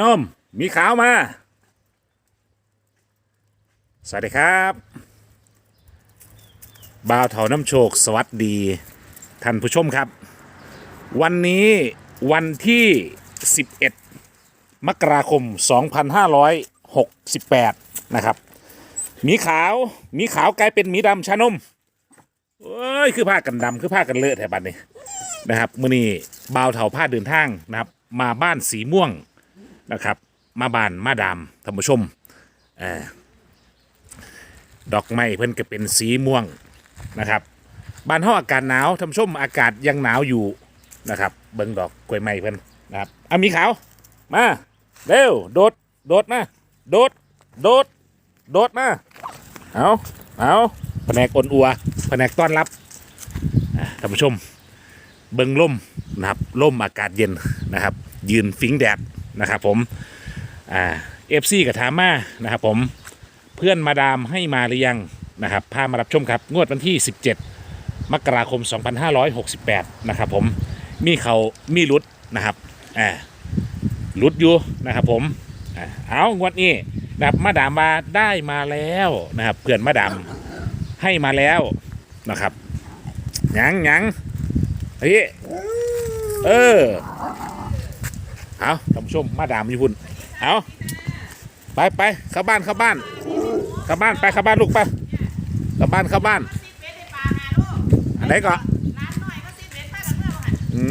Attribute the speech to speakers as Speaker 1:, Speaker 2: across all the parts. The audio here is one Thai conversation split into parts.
Speaker 1: นมมีขาวมา สวัสดีครับบ่าวเถาน้ำโชค สวัสดี ท่านผู้ชมครับ วันนี้วันที่ 11 มกราคม 2568 นะครับ มีขาว มีขาวกลายเป็นหมีดำชานมเอ้ย คือผ้ากันดำคือผ้ากันเลอะแถวบัดนี้นะครับมื่อนี้บ่าวเถาผ้าเดินทางนะครับ มาบ้านสีม่วง นะครับ มาบานมาดามท่านผู้ชมอดอกไม้เพิ่นก็เป็นสีม่วงนะครับบ้านห้องอากาศหนาวท่านผู้ชมอากาศยังหนาวอยู่นะครับ เบิ่งดอกกล้วยไม้เพิ่นนะครับเอามีขาวมาเร็วโดดโดดมาโดดโดดโดดมาเอาเอาแผนกอนอัวแผนกต้อนรับอะท่านผู้ชม เบิ่งล่มนะครับล่มอากาศเย็นนะครับ ยืนฟิงแดด นะครับผมอ่าเอฟซีกับถามมานะครับผมเพื่อนมาดามให้มาหรือยังนะครับพามารับชมครับ งวดวันที่ 17 มกราคม 2568 นะครับผมมีเขามีรุดนะครับอ่ารุดอยู่นะครับผมอ่าเอางวดนี้นะครับมาดามมาได้มาแล้วนะครับเพื่อนมาดามให้มาแล้วนะครับยังยังเฮ้ยเออ เอาท่านผู้ชมมาดามอยู่พุ่นเอาไปไปเข้าบ้านเข้าบ้านเข้าบ้านไปเข้าบ้านลูกไปเข้าบ้านเข้าบ้าน
Speaker 2: เป็ดได้ปลาหาลูก
Speaker 1: อันไหนก็
Speaker 2: ร้านหน่อยก็สิเป็ดพากันเมื่อวาน
Speaker 1: อื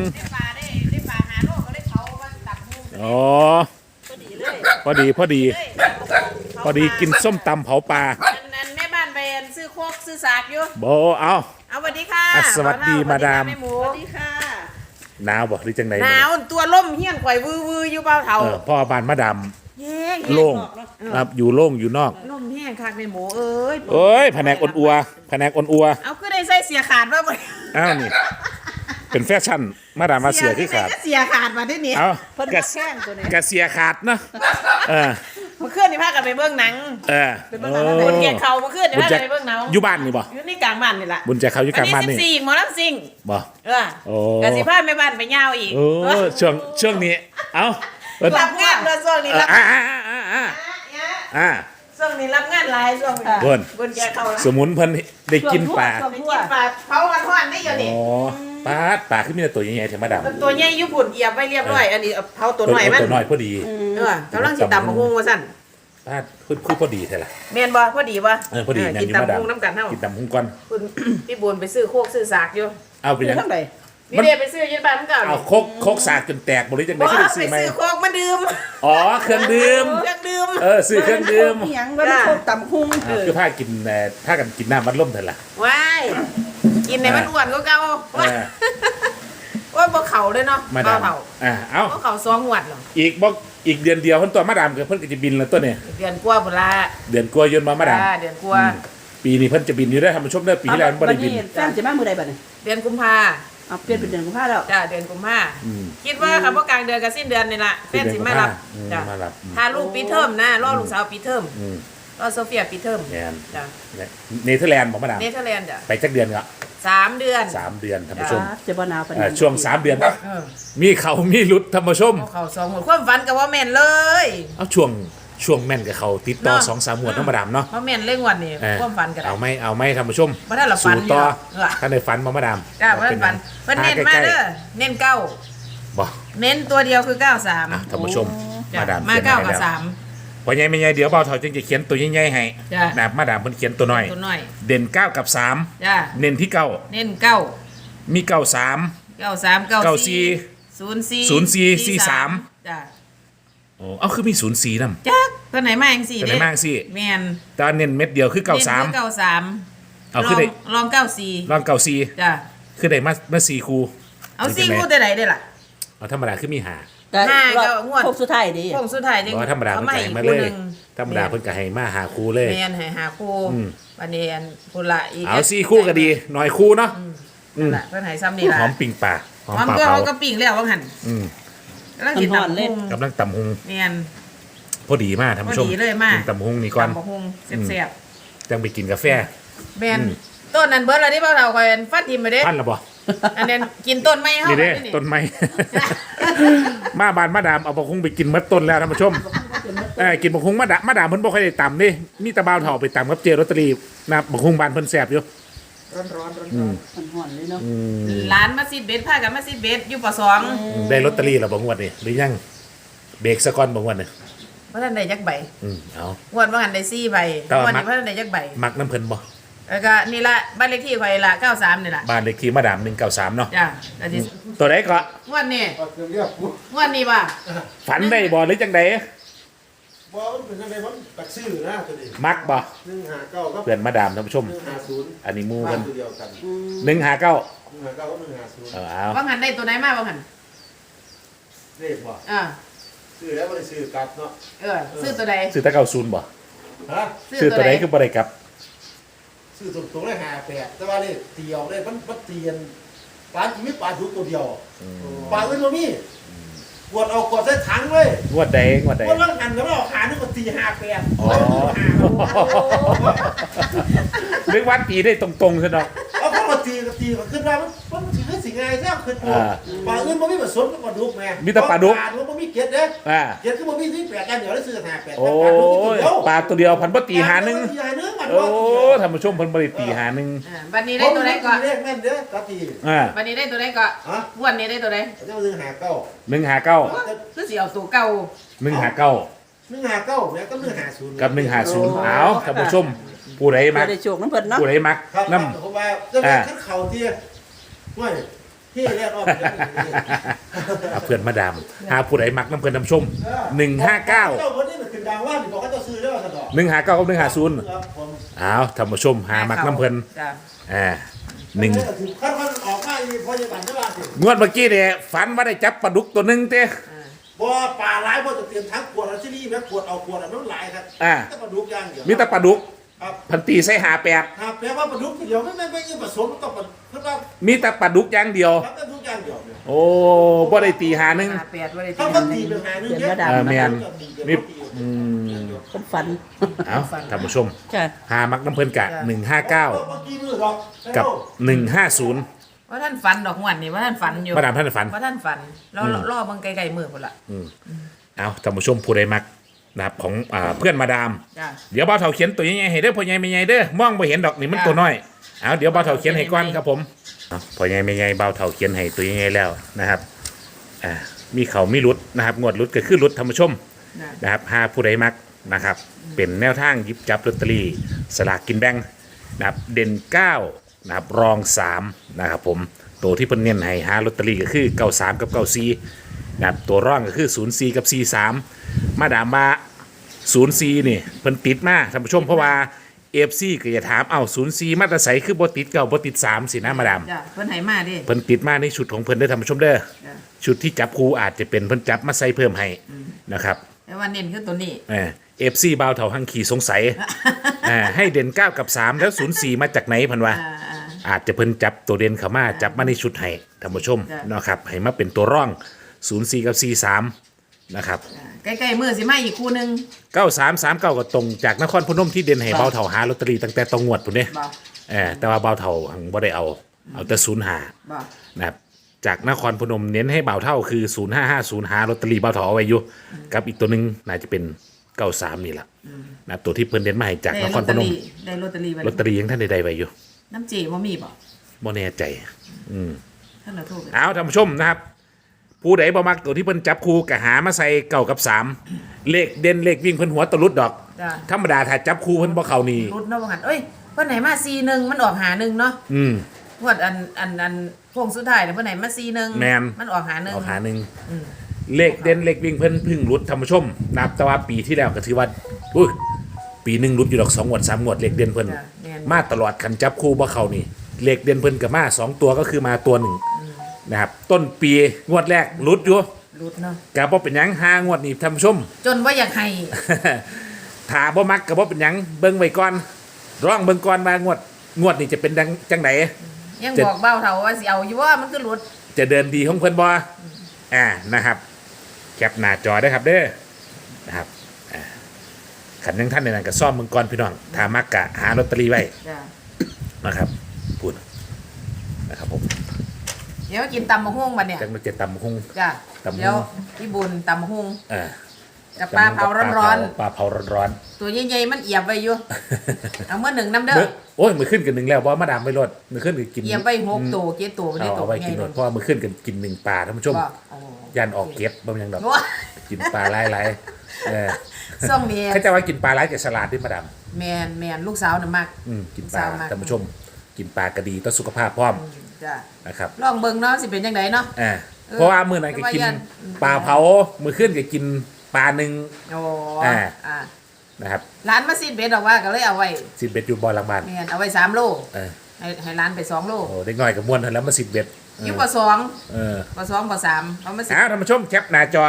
Speaker 1: ม
Speaker 2: ได้ปลาได้ได้ปลาหาลูกก็ได้เขาว่าตับหู
Speaker 1: อ๋อ
Speaker 2: พอดีเลย
Speaker 1: พอดีพอดี พอดีกินส้มตำเผาปลา
Speaker 2: อันนั้นแม่บ้านไปซื้อโคกซื้อสากอยู่
Speaker 1: โบเอา
Speaker 2: เอาสวัสดีค่ะ
Speaker 1: อะสวัสดีมาดาม
Speaker 2: สวัสแหมูสวัสดีค่ะ
Speaker 1: หนาวบ่หรือจังไหน
Speaker 2: หนาวตัวล่มเฮี้ยนข่อยวือวืออยู่เบาเท่า
Speaker 1: เออพ่อบานมาด
Speaker 2: แย่งำ
Speaker 1: โล่งครับอยู่โล่งอยู่นอก
Speaker 2: ล่มแห้งคักแม่หมูเอ้ย
Speaker 1: เอ้ยแผนกอนอัวแผนกอนอัว
Speaker 2: เอาคือได้ใส่เสียขาดว่าบ่
Speaker 1: อ้าวนี่เป็นแฟชั่นมาดามมาเสียคือขาด
Speaker 2: เสียขาดมาที่นี่
Speaker 1: เอา
Speaker 2: เพิ่น
Speaker 1: กระ
Speaker 2: มาแข้งตัวนี้
Speaker 1: กระเสียขาดเนาะเออ
Speaker 2: เมื่อคืนนี่พากันไปเบิ่งหนัง
Speaker 1: เออ
Speaker 2: ไปเบิ่งหนังคนเกลียดเขาเมื่อคืนนี่
Speaker 1: บุญ
Speaker 2: พา
Speaker 1: แจ
Speaker 2: กันไปเบิ่งหนัง
Speaker 1: อยู่บ้านนี่บ่
Speaker 2: อยู่นี่กลางบ้านนี่แหละ
Speaker 1: บุญแจเขาอยู่กลางบ้าน
Speaker 2: วัน
Speaker 1: นี่
Speaker 2: ที่สิบสี่หมอลำซิง
Speaker 1: บ่
Speaker 2: เออ
Speaker 1: โอ้
Speaker 2: กสิพาแม่บ้านไปยาวอีก
Speaker 1: โอ้ช่วงช่วงนี้เอาเออ
Speaker 2: รับงานด้วยช่วงนี้
Speaker 1: เออ
Speaker 2: รับ
Speaker 1: อ่าอ่าอ่าอ่าอ่า
Speaker 2: ช่วงนี้รับงานหลายช่วงนี้
Speaker 1: เพิ่น
Speaker 2: บนแกเขาละ
Speaker 1: สมุนเพิ่นได้กินปลา
Speaker 2: ไปกินปลาเผาวันทอดได้อยู่นี่
Speaker 1: อ๋อ ปลาปลาขึ้นมีแต่ตัวใหญ่ๆแถมมาดำ
Speaker 2: ตัวใหญ่ญี่ปุ่นเอียบไว้เรียบร้อย อันนี้เอาเผาตัวหน่อยมัน
Speaker 1: ตัวน้อยพอดี
Speaker 2: เออกำลังสิตำมะฮุงว่าสั่น
Speaker 1: ปลาคือคือพอดีแท้ละ
Speaker 2: แม่นบ่พอดีบ่
Speaker 1: เออพอดี
Speaker 2: กิน
Speaker 1: ยู่
Speaker 2: ตำ
Speaker 1: มา
Speaker 2: มะฮุงน้ำกันเท่า
Speaker 1: กินตำหุ้งก่อน
Speaker 2: คุณพี่บุญไปซื้อโคกซื้อสากอยู่
Speaker 1: เอาไปยัง
Speaker 3: เท่าไหร่
Speaker 2: พี่เดชไปซื้ออยืนบ้านมึงเก่า
Speaker 1: เอา
Speaker 2: นี่
Speaker 1: โคกโคกสากจนแตกบริจัง
Speaker 2: บ
Speaker 1: ได้
Speaker 2: อก
Speaker 1: ที่ได้
Speaker 2: ไป
Speaker 1: ซื้อไหม
Speaker 2: ซื้อโคกมาดื่ม
Speaker 1: อ๋อเครื่องดื่ม
Speaker 2: เครื่องดื่ม
Speaker 1: เออซื้อเครื่องดื่ม
Speaker 3: อิหยังว่ามันโคกตำคุ้ง
Speaker 1: อ่าคือผ้ากินเอ่อผ้ากันกินน้ำมันล่มเถอะล่ะ
Speaker 2: ว้าย กินในมันอ้วนก็เก่า
Speaker 1: เออ
Speaker 2: ว่าบ่เข่าเลยเนาะ
Speaker 1: มา
Speaker 2: เบา
Speaker 1: ดาม
Speaker 2: เข่า
Speaker 1: อ่าเอา
Speaker 2: บ่เข่าสองหวดหรอ
Speaker 1: อีกบอกอีกเดือนเดียวเพิ่นตัวมาดามกับเพิ่นก็จะบินแล้วตัวเนี่ย
Speaker 2: เดือนกว่าพุ่นละ
Speaker 1: เดือนกลัวายนมามาดาม
Speaker 2: จ้เดือนกว่า
Speaker 1: อืมปีนี้เพิ่นจะบินอยู่ได้อทำมาชมได้อปีที่แล้วมันบ่ได้บิน
Speaker 3: แฟนจะมามือใดบัดนี้
Speaker 2: เดือนกุมภา
Speaker 3: เอาเปลี่ยนเป็นเดือนกุมภาแล้ว
Speaker 2: จ้าเดือนกุมภา
Speaker 1: อืม
Speaker 2: คิดว่าครับว่ากลางเดือนกับสิ้นเดือนนี่ล่ะแฟนสิมารับ
Speaker 1: อืม
Speaker 2: จ้ะ
Speaker 1: มารับอืม
Speaker 2: ถ้าลูกปีเทอมนะรอลูกสาวปีเทอม
Speaker 1: อืม
Speaker 2: รอโซเฟียปีเทอม
Speaker 1: แม่น
Speaker 2: จ้ะ
Speaker 1: เนเธอร์แลนด์บอกมาดาม
Speaker 2: เนเธอร์แลนด์จ้ะ
Speaker 1: ไปจักเดือนก็
Speaker 2: สามเดือน
Speaker 1: สามเดือนท่านผู้ชม
Speaker 3: จะบ่หนาวปาน
Speaker 1: เอ่อ
Speaker 3: นี้
Speaker 1: ช่วงสามเดือนนะ
Speaker 2: เออ
Speaker 1: มีเขามีรุดท่านผู้ชม
Speaker 2: เอาเขาสองหมดความฝันกับว่าแม่นเลย
Speaker 1: เอาช่วงช่วงแม่นกับเขาติดต่อ
Speaker 2: เนาะ
Speaker 1: สองสามหมวดธรรมดามเนาะ
Speaker 2: เพราะแม่นเร่งวันนี่
Speaker 1: เออ
Speaker 2: ความฝันกัน
Speaker 1: เอาไม่เอาไม่ท่านผู้ชม
Speaker 2: บ่ทันละฝัน
Speaker 1: สู่ต่อ
Speaker 2: อยู่หรอกเออ
Speaker 1: ท่านในฝันมามาดาม
Speaker 2: จ้าเพิ่นฝันเพิ่นเน้นมาเด้อเน้นเก้า
Speaker 1: บอก
Speaker 2: เน้นตัวเดียวคือเก้าสาม
Speaker 1: อะท่านผู้ชม
Speaker 2: จ้ะ
Speaker 1: มาดาม
Speaker 2: มา
Speaker 1: ขียน
Speaker 2: เก้า
Speaker 1: ให้
Speaker 2: กับ
Speaker 1: แล้ว
Speaker 2: สาม
Speaker 1: พ อใหญ่ไม่ใหญ่เดี๋ยวเบาเถาจึงจะเขียนตัวใหญ่ๆให้
Speaker 2: จ้ะ
Speaker 1: นะมาดามเพิ่นเขียนตัวน้อย
Speaker 2: ตัวน้อย
Speaker 1: เด่นเก้ากับสาม
Speaker 2: จ้า
Speaker 1: เน้นที่เก้า
Speaker 2: เน้นเก้า
Speaker 1: มีเก้าสาม
Speaker 2: เก้าสามเก้า
Speaker 1: เก้าสี่
Speaker 2: ศูนย์สี่
Speaker 1: ศูนย์สี่สี่สาม
Speaker 2: จ้า
Speaker 1: โอ้เอาคือมีศูนย์สี่นำ
Speaker 2: จักเพิ่นไหนมาจังสี่
Speaker 1: แต่
Speaker 2: เด้
Speaker 1: ในมากสิ
Speaker 2: แม่น
Speaker 1: ตอนเน้นเม็ดเดียวคือเก้าสาม
Speaker 2: เก้าสาม
Speaker 1: เอาคือได้
Speaker 2: ลองเก้าสี่
Speaker 1: ลองเก้าสี่
Speaker 2: จ้า
Speaker 1: คือได้มามาสี่คู
Speaker 2: เอาสี่คู่แต่ไหนได้ล่ะ
Speaker 1: เอาธรรมดาคือมีหา
Speaker 3: ก็
Speaker 2: ห้าก็
Speaker 3: รอบ
Speaker 2: งวด
Speaker 3: โคกสุดท้ายดิ
Speaker 2: โค้งสุดท้ายนี่
Speaker 1: เพราะว่าธรรมดา
Speaker 2: เอา
Speaker 1: เพิ่น
Speaker 2: มา
Speaker 1: ก็
Speaker 2: อี
Speaker 1: ให้
Speaker 2: ก
Speaker 1: มา
Speaker 2: คู่
Speaker 1: เล
Speaker 2: ห
Speaker 1: ย
Speaker 2: นึง
Speaker 1: ธรรมดาเพิ่นก็ให้มาหาคู่เลย
Speaker 2: แม่นให้หาคู่
Speaker 1: อืม
Speaker 2: วันนี้อันพุ่นละอีก
Speaker 1: เอาสี่คู่ก็ดีหน่อยคู่เนาะ
Speaker 2: นั่นล่ะเพิ่นให้ซ้ำนี่ล่ะ
Speaker 1: หอมปิ่งป่าหอม
Speaker 2: หอม
Speaker 1: ป่า
Speaker 2: ก็
Speaker 1: เผา
Speaker 2: เขาก็ปิ้งแล้วว่าหั่น
Speaker 1: อืม
Speaker 2: กำลังสิตำพุง
Speaker 1: กำลังตำหุง
Speaker 2: แม่น
Speaker 1: พอดีมากท่านผู้ชม
Speaker 2: พอดีเลยมาก
Speaker 1: กินตำหุงนี่ก่อน
Speaker 2: ตำบักหุงแซ่บ
Speaker 1: จังไปกินกาแฟ
Speaker 2: ๆแม่น
Speaker 1: อืม
Speaker 2: ต้นนั้นเบิดแล้วที่เบ่าเฒ่าคอยฟัดทิมไปเด้
Speaker 1: ท่านละบ่
Speaker 3: เอั
Speaker 2: นนี้กินต้นไม้เฮา
Speaker 1: นี่เด้
Speaker 2: นี่
Speaker 1: ต้นไม้ มาบานมาดามเอาบะคุงไปกินมัดต้นแล้วท่านผู้ชมเออกินบะคุงมาดามมาดามเพิ่นบ่ค่อยได้ตำเด้มีแตะบาวเฒ่าไปตำกับเจลอตเตอรี่นะครับบะคุงบานเพิ่นแซ่บอยู่
Speaker 2: ร้อนร้อนร้อน
Speaker 3: มันห่อนเลยเนาะ
Speaker 2: ร้านมาซิดเบสพากันมาซิดเบสอยู่ปสอง
Speaker 1: ได้ลอตเตอรี่แล้วบ่งวดนี่หรือยังเบรกซะก่อนบ่งวดนี่
Speaker 2: เพราะท่านได้จักใบ
Speaker 1: อืมเอา
Speaker 2: งวดว่าหันได้สี่ใบ
Speaker 1: ก็
Speaker 2: งวด
Speaker 1: มัก
Speaker 2: นี้เพราะท่านได้จักใบ
Speaker 1: มักน้ำเพิ่นบ่
Speaker 2: แล้วก็นี่ละบ้านเลขที่ข่อยละ93นี่ล่ะ
Speaker 1: บ้านเลขที่มาดาม193เนาะ
Speaker 2: จ้ะก็สิ
Speaker 1: ตัวใดก็
Speaker 2: งวดนี้
Speaker 4: เอาเครื่องเรียกกู
Speaker 2: งวดนี้ป่ะ
Speaker 1: ฝันได้บ่หรือจังได
Speaker 4: บอกมันเป็นยังไงมันตักซื้อนะตัวนี้
Speaker 1: มักบ่
Speaker 4: หนึ่งหาเก้าก็
Speaker 1: เพื่อนมาดามท่านผู้ชม
Speaker 4: หนึ่งหาศูนย์
Speaker 1: อันนี้หมู่
Speaker 4: บ้า
Speaker 1: เพิ่
Speaker 4: น
Speaker 1: น
Speaker 4: ตัวเดียวกัน
Speaker 1: 159
Speaker 4: หนึ่งหาเก้าก็หนึ่งหาศูนย์
Speaker 1: เออเอา
Speaker 2: ว่าหันได้ตัวไหนมาว่าหัน
Speaker 4: เลขบ่
Speaker 2: อ่า
Speaker 4: ซื้อแล้วไม่ได้ซื้อกลับเนาะ
Speaker 2: เออซื้อตัวใด
Speaker 1: ซื้อแตะ90บ่
Speaker 4: ฮะ
Speaker 1: ซื้อตัวใดคือบ่ได้กลับ
Speaker 4: ซื้อตรงๆเลยหาแปดแต่ว่านี่เตียวเลยมันมันเตียนปลาจีมีปลาทุกตัวเดียวปลาอื่นบ่มีกวดเอากวดใส่ถังเลย
Speaker 1: งวดใดงวดใด
Speaker 4: กวดล่างหันแล้วเอาขานึกว่าตีหาแปด
Speaker 1: อ๋อนึกว่าตีได้ตรงๆซะเนาะ
Speaker 4: เอาพวกเราตีก็ตีก็ขึ้นมามันมันถือ สิ่งไงแท้ขึ้นป
Speaker 1: อ่า
Speaker 4: ปลาอื่นบ่มีผสมกับปลาดุกแม่
Speaker 1: มีแต่ปลาดุก
Speaker 4: ปลาดุกบ่มีเกล็ดเด้
Speaker 1: อ่า
Speaker 4: เกล็ดคือบ่มีที่แปดกันเดี๋ยวได้ซื้อหาแปด
Speaker 1: โอ้ยปลาตัวเดียวพันบ่ตีหาหนึง
Speaker 4: ตีหาหนึงมัน
Speaker 1: โอ้ท่านผู้ชมเพิ่นบ่ได้ตีหาหนึง
Speaker 2: อ่าบัดนี้ได้ตัวไหนก่อน
Speaker 4: เลขแม่นเด้อตาตี
Speaker 1: อ่า
Speaker 2: บัดนี้ได้ตัวไหนก่อน
Speaker 4: ฮะ
Speaker 2: งวดนี้ได้ตัวไหน
Speaker 4: เจ้าซื้อหาเก้า
Speaker 1: 159
Speaker 2: คือสิเอาตัวเก่า
Speaker 1: 159
Speaker 4: หนึ่งหาเก้าแม่ก็หนึ่งหาศูนย์
Speaker 1: กับ150เอาท่านผู้ชมผู้ใดมั
Speaker 3: บ่
Speaker 1: ก
Speaker 3: ได้โชคน้ำเพิ่นเนาะ
Speaker 1: ผู้ใดมัก
Speaker 4: ครับ
Speaker 1: นํ
Speaker 4: ผมว่าจะเป็นขั้นเข่าที่ห้วย ที่เรียกออกเดี๋ยวนี้
Speaker 1: เพื่อนมาดามหาผู้ใดมักนํเพิ่นท่านผู้ชม159
Speaker 4: เจ้าคนนี้มันขึ้นดังว่าบอกว่าเจ้าซื้อแล้วสะดอก
Speaker 1: 159กับ150
Speaker 4: ครับผม
Speaker 1: เอาท่านผู้ชมหามักนํเพิ่น
Speaker 2: จ้ะ
Speaker 1: อ่าหนึ่ง
Speaker 4: ขั้นขั้นออกมาอีพยาบาลจะว่าสิ
Speaker 1: งวดเมื่อกี้เนี่ยฝันว่าได้จับปลาดุกตัวหนึงเต้
Speaker 2: อ่า
Speaker 4: บ่ป่าหลายบ่จะเตรียมทั้งขวดแล้วที่นี่แม่ขวดเอาขวดน้ำหลายครับ
Speaker 1: อ่า
Speaker 4: แต่ปลาดุกอย่างเดียว
Speaker 1: มีแต่ปลาดุก
Speaker 4: ครับ
Speaker 1: พันตีใส่หาแปด
Speaker 4: ครับแปลว่าปลาดุกเดียวไม่ไม่ไม่ยังผสมต้องปลาเพิ่นว่า
Speaker 1: มีแต่ปลาดุกอย่างเดียว
Speaker 4: ครับแต่ทุกอย่างเดียวเนี่ย
Speaker 1: โอ้บ่ได้ตีหาหนึง
Speaker 2: ห้าแปดว่าได้
Speaker 4: เขา
Speaker 2: ตัว
Speaker 4: ก็ตีเป็นหาหนึง
Speaker 3: เดือน
Speaker 4: เนี่ย
Speaker 3: บ่ดำ
Speaker 1: เออแม่น มีอืม
Speaker 3: เพิ่นฝัน
Speaker 1: เอาท่านผู้ชม
Speaker 3: จ้ะ
Speaker 1: หามักน้ำเพิ่นกะหนึ่งห้าเก้า
Speaker 4: เมื่อกี้มือดอก
Speaker 1: กับหนึ่งห้าศูนย์
Speaker 2: ว่าท่านฝันดอกงวดนี่ว่าท่านฝันอยู่
Speaker 1: มาดามท่านฝัน
Speaker 2: ว่าท่านฝันเรา
Speaker 1: อืม
Speaker 2: รอเบิ่งไกลๆมือพุ่นล่ะ
Speaker 1: เอาท่านผู้ชมผู้ใดมัก นะครับของอ่าเพื่อนมาดาม
Speaker 2: จ้ะ
Speaker 1: เดี๋ยวบ่าวเฒ่าเขียนตัวใหญ่ๆให้เด้อพ่อใหญ่แม่ใหญ่เด้อมองบ่เห็นดอกนี่มันตัวน้อยเอาเดี๋ยวบ่าวเฒ่าเขียนให้ก่อนครับผมเอาพ่อใหญ่แม่ใหญ่บ่าวเฒ่าเขียนให้ตัวใหญ่ๆแล้วนะครับอ่ามีเขามีรุดนะครับงวดรุดก็คือรุดท่านผู้ชม
Speaker 2: นะ
Speaker 1: นะครับหาผู้ใดมักนะครับ เป็นแนวทางหยิบจับลอตเตอรี่สลากกินแบ่งนะครับเด่น9นะครับรอง3นะครับผมตัวที่เพิ่นเน้นให้หาลอตเตอรี่ก็คือ 93 กับ 94นะครับตัวร่องก็คือ 04 กับ 43 มาดามมา04นี่เพิ่นติดมาท่านผู้ชมเพราะว่า FC ก็จะถามเอ้า04มาแตรใสคือบ่ติดเก่าบ่ติด3สินะมาดาม
Speaker 2: จ้ะเพิ่นให้มาดิ
Speaker 1: เพิ่นติดมาในชุดของเพิ่นเด้อท่านผู้ชมเด้อ
Speaker 2: จ้ะ
Speaker 1: ชุดที่จับคู่อาจจะเป็นเพิ่นจับมาใส่เพิ่มให้นะครับ
Speaker 2: แต่ว่าเน้นคือตัวนี้
Speaker 1: เอฟซีบาวเถาหังขี่สงสัย อ่าให้เด่น 9 กับ 3 แล้ว0 4 มาจากไหนพันวะ
Speaker 2: อ่าอ่า
Speaker 1: อาจจะเพิ่นจับตัวเด่นเข้ามา จับมาในชุดให้ท่านผู้ชม
Speaker 2: จ้ะ
Speaker 1: เนาะครับให้มาเป็นตัวร่อง 0 4 กับ 4 3 นะครับ
Speaker 2: อ่าใกล้ๆมือสิมาอีกคู่หนึง
Speaker 1: 9 3 3 9ก็ตรงจากนครพนมที่เด่นให้บาวเถาหาลอตเตอรี่ตั้งแต่ตองงวดปุ่นเนี่ย
Speaker 2: บ่
Speaker 1: เออแต่ว่าบาวเถาหังบ่ได้เอา เอาแต่0หา
Speaker 2: บ่
Speaker 1: นะครับจากนครพนมเน้นให้บ่าวเท่าคือ0550หาลอตเตอรี่บ่าวเท่าเอาไว้อยู่กับอีกตัวหนึงน่าจะเป็น93นี่แหละนะครับตัวที่เพิ่นเน้นมาให้จาก
Speaker 2: ได้
Speaker 1: นค
Speaker 2: ลอ
Speaker 1: ร
Speaker 2: ต
Speaker 1: พ
Speaker 2: เตอน
Speaker 1: ม
Speaker 2: รี่ได้ลอตเตอรี่
Speaker 1: ลอตเตอรี่ยังท่านใดๆไว้อยู่
Speaker 2: น้ำจีบ่มีบ่
Speaker 1: บ่แน่ใจ
Speaker 2: ท่านเราโทรไป
Speaker 1: เอาท่านผู้ชมนะครับ ผู้ใดบ่มักตัวที่เพิ่นจับคู่ก็หามาใส่เก่ากับ3เลขเด่นเลขวิ่งเพิ่นหัวตะลุดดอก
Speaker 2: จ้ะ
Speaker 1: ธรรมดาถ้าจับคู่เพิ่นบ่เข้านี่
Speaker 2: รุดเนาะว่างั้นเอ้ยเพิ่นให้มา41มันออกหาหนึ่งเนาะ
Speaker 1: อืม
Speaker 2: งวดอันอันอันโค้งสุดท้ายเนี่ยเพิ่นให้มา41
Speaker 1: แม่น
Speaker 2: มันออกหาหนึ่ง
Speaker 1: เอาหาหนึ่ง
Speaker 2: อืม
Speaker 1: เลขเด่นเลขวิ่งเพิ่นเพึ่งรุดท่านผู้ชมนับแต่ว่าปีที่แล้วก็ถือว่าอุ้ยปีหนึงรุดอยู่ดอกสองงวดสามงวดเลขเด่นเพิ่น
Speaker 2: จ้ะแม่น
Speaker 1: มาตลอดคันจับคู่บ่เขานี่เลขเด่นเพิ่นกับมาสองตัวก็คือมาตัวหนึ่ง นะครับ ต้นปีงวดแรกรุดอยู่
Speaker 2: รุดเนาะ
Speaker 1: กับบ่เป็นหยังห้างวดนี้ท่านผู้ชม
Speaker 2: จนว่าอยากให้
Speaker 1: ถ้าบ่มักกับบ่เป็นหยังเบิ่งไว้ก่อนร้องเบิ่งก่อนว่างวดงวดนี้จะเป็นจังจังได
Speaker 2: ยัง
Speaker 1: จะ
Speaker 2: บอกเบ้าเฒ่าว่าสิเอาอยู่ว่ามันคือรุด
Speaker 1: จะเดินดีของเพิ่นบ่อ่านะครับ แคปหน้าจอได้ครับเด้อนะครับอ่าขันยังท่านในนั้นก็ซ่อมเบิ่งก่อนพี่น้องถ้ามักกะหาลอตเตอรี่ไว้
Speaker 2: จ้ะ
Speaker 1: นะครับพูดนะครับผม
Speaker 2: เดี๋ยวกินตำมะฮุ่งบัดเนี่ย
Speaker 1: จังมาเจ็ดตำคง
Speaker 2: จ้ะ
Speaker 1: ตำบักหุ่ง
Speaker 2: เดี๋ยวพี่บุญตำมะฮุ่ง
Speaker 1: เออ
Speaker 2: กับปลาเผาร้อน
Speaker 1: ปลาเผาร้อน
Speaker 2: ๆตัวใหญ่ๆมันเอียบไว้อยู่เอาเมื่อหนึ่งน้ำ
Speaker 1: ๆ
Speaker 2: เด้อ
Speaker 1: มื้อโอ้ยมือขึ้นกันหนึ่งแล้วว่ามาดามไม่รดมือขึ้นกันกิน
Speaker 2: เอียบไว้หกตัวเจ็ดตัวไม่ได้
Speaker 1: เอา
Speaker 2: ตัว
Speaker 1: เอาไว้
Speaker 2: ใหญ่
Speaker 1: กินหม
Speaker 2: เล
Speaker 1: ด
Speaker 2: ย
Speaker 1: เพราะว่ามือขึ้นกันกินหนึ่งปลาท่านผู้ชม
Speaker 2: บอกโอ้
Speaker 1: ยันออกเก็บบ่มีหยังดอก
Speaker 2: โอ้ย
Speaker 1: กินปลาหลายๆเออ
Speaker 2: ส่งนี้
Speaker 1: เขาจะว่ากินปลาหลายกับฉลาดที่มาดาม
Speaker 2: แมนแมนลูกสาวน่ะมาก
Speaker 1: อืมกินปลา
Speaker 2: สาวมาก
Speaker 1: ท่านผู้ชม กินปลากระดีต่อสุขภาพพร้อม
Speaker 2: จ้ะ
Speaker 1: นะครับ
Speaker 2: ลองเบิ่งเนาะสิเป็นจังไดเนาะ
Speaker 1: อ่า
Speaker 2: เออ
Speaker 1: เพราะว่ามื้อนั้นก็กิน
Speaker 2: แต่ว่ายัน
Speaker 1: ปลาเผามื้อขึ้นก็กินปลาหนึ่ง
Speaker 2: โอ้
Speaker 1: อ่า
Speaker 2: อ่า
Speaker 1: นะครับ
Speaker 2: ร้านมาซีดเบ็ดออกว่าก็เลยเอาไว้
Speaker 1: สิบเบ็ดอยู่บ่อหลังบ้าน
Speaker 2: แมนเอาไว้สามโล
Speaker 1: เออ
Speaker 2: ให้ให้ร้านไปสองโล
Speaker 1: โอ้เด็กน้อยกับม้วนเท่าแล้วมาสิบเบ็ดเอ
Speaker 2: อยิ่ง
Speaker 1: อก
Speaker 2: ว่าสอง
Speaker 1: เออ
Speaker 2: กว่าสองกว่าสามเอามาสิ
Speaker 1: อ้าวท่านผู้ชมแคปหน้าจอ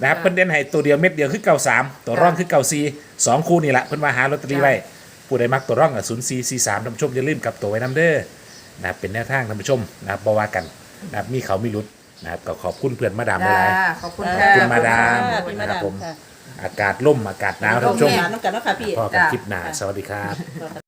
Speaker 1: นะครับ
Speaker 2: เออ
Speaker 1: เพิ่นเด่นให้ตัวเดียวเม็ดเดียวคือเก่าสามตัวร่องคือเก่าซีสองคู่นี่แหละเพิ่นมาหาลอตเตอรี่
Speaker 2: จ้ะ
Speaker 1: ไว้ผู้ใดมักตัวร่องอะศูนย์ซีซีสามท่านผู้ชมอย่าลืมกลับตัวไว้น้ำเด้อ นะครับเป็นแนวทางท่านผู้ชมนะครับบ่ว่ากันนะครับมีเขามีรุดนะครับก็ขอบคุณเพื่อนมาดามห
Speaker 2: จ้า
Speaker 1: ลาย
Speaker 2: ขอบคุณ
Speaker 3: ขอบ
Speaker 2: ค่ะ
Speaker 1: คุณมาดาม
Speaker 3: ขอบคุณมาดาม
Speaker 1: ครับผม
Speaker 3: ค่ะ
Speaker 1: ๆอากาศล่มอากาศหนาวท่านผู้ชม
Speaker 3: หาน้ำกันเนาะค่ะพี่
Speaker 1: พอกัน
Speaker 2: จ้ะ
Speaker 1: คลิปหน้าสวัสดีครับ
Speaker 3: ค่ะ